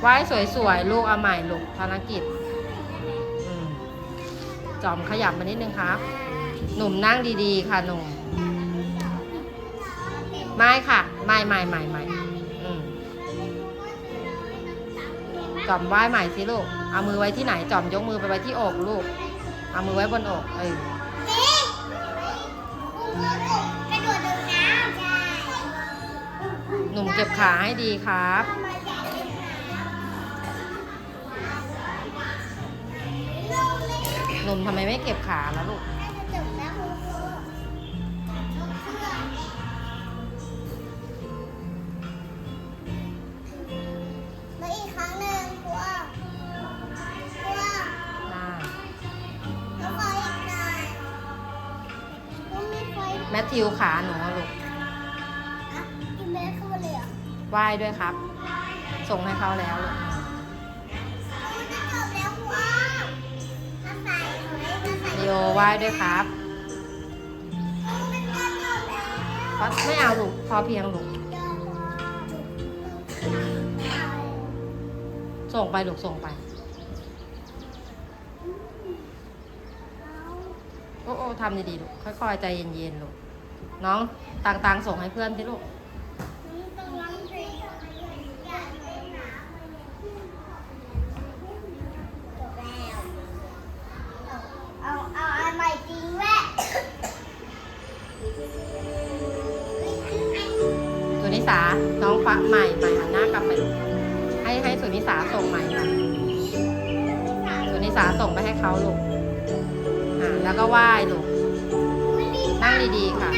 ไหว้สวยๆ ลูกเอาใหม่ลูกภารกิจอืมจอมขยับมานิดนึงครับ หนุ่มนั่งดีๆ ค่ะหนุ่มไม่ค่ะไม่ไม่ไม่ไม่อืมจอมไหว้ใหม่สิลูก เอามือไว้ที่ไหน จอมยกมือไปไว้ที่อกลูก เอามือไว้บนอก เออกระโดดลงน้ำใช่หนุ่มเก็บขาให้ดีครับ หนุ่มทำไมไม่เก็บขาแล้วลูกจบแล้วคุณครูแล้วอีกครั้งหนึ่งครูอ้อครูอ้อได้แล้วขออีกหน่อยมันมีไฟแมทธิวขาหนูอะลูกอะกินไปแล้วเข้ามาเลยเหรอไหว้ด้วยครับ ส่งให้เขาแล้วลูก ไหว้ด้วยครับไม่เอาลูกพอเพียงลูกส่งไปลูกส่งไป โอ้โอ้ทำดีๆลูกค่อยๆ ใจเย็นๆลูกน้องต่างๆส่งให้เพื่อนที่ลูก สาน้องฟ้าใหม่ใหม่หันหน้ากลับไปให้ให้สุนิสาส่งใหม่ค่ะสุนิสาส่งไปให้เขาลูกอ่าแล้วก็ไหว้ลูกนั่งดีๆค่ะ